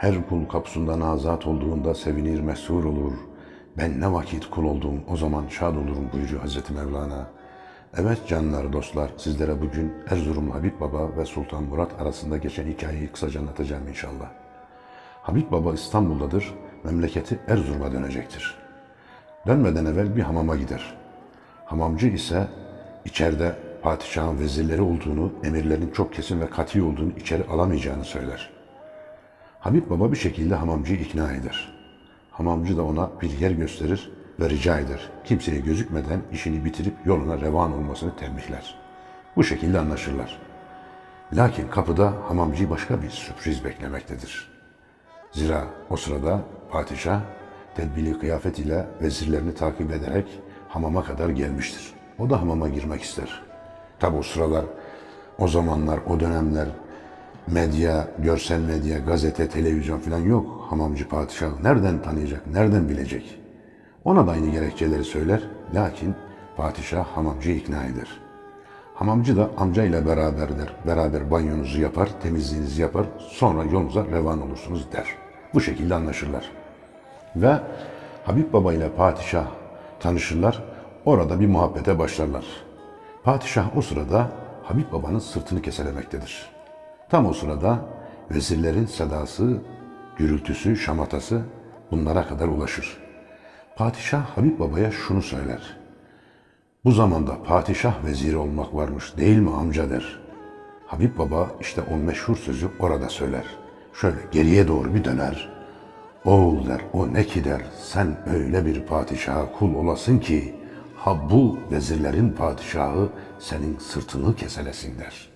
Her kul kapısından azat olduğunda sevinir mesrur olur. Ben ne vakit kul oldum o zaman şad olurum buyuruyor Hazreti Mevlana. Evet canlar dostlar sizlere bugün Erzurumlu Habib Baba ve Sultan Murat arasında geçen hikayeyi kısaca anlatacağım inşallah. Habib Baba İstanbul'dadır, memleketi Erzurum'a dönecektir. Dönmeden evvel bir hamama gider. Hamamcı ise içeride padişahın vezirleri olduğunu, emirlerin çok kesin ve katı olduğunu içeri alamayacağını söyler. Habib Baba bir şekilde hamamcıyı ikna eder. Hamamcı da ona bir yer gösterir ve rica eder. Kimseye gözükmeden işini bitirip yoluna revan olmasını tembihler. Bu şekilde anlaşırlar. Lakin kapıda hamamcıyı başka bir sürpriz beklemektedir. Zira o sırada padişah tedbili kıyafet ile vezirlerini takip ederek hamama kadar gelmiştir. O da hamama girmek ister. Tabi o sıralar, o zamanlar, o dönemler medya, görsel medya, gazete, televizyon falan yok. Hamamcı padişah nereden tanıyacak, nereden bilecek? Ona da aynı gerekçeleri söyler. Lakin padişah hamamcıyı ikna eder. Hamamcı da amcayla beraberler. Beraber banyonuzu yapar, temizliğinizi yapar. Sonra yolunuza revan olursunuz der. Bu şekilde anlaşırlar. Ve Habib Baba ile padişah tanışırlar. Orada bir muhabbete başlarlar. Padişah o sırada Habib Baba'nın sırtını keselemektedir. Tam o sırada vezirlerin sedası, gürültüsü, şamatası bunlara kadar ulaşır. Padişah Habib Baba'ya şunu söyler. Bu zamanda padişah veziri olmak varmış değil mi amca der. Habib Baba işte o meşhur sözü orada söyler. Şöyle geriye doğru bir döner. Oğul der o ne ki der sen öyle bir padişaha kul olasın ki ha bu vezirlerin padişahı senin sırtını keselesin der.''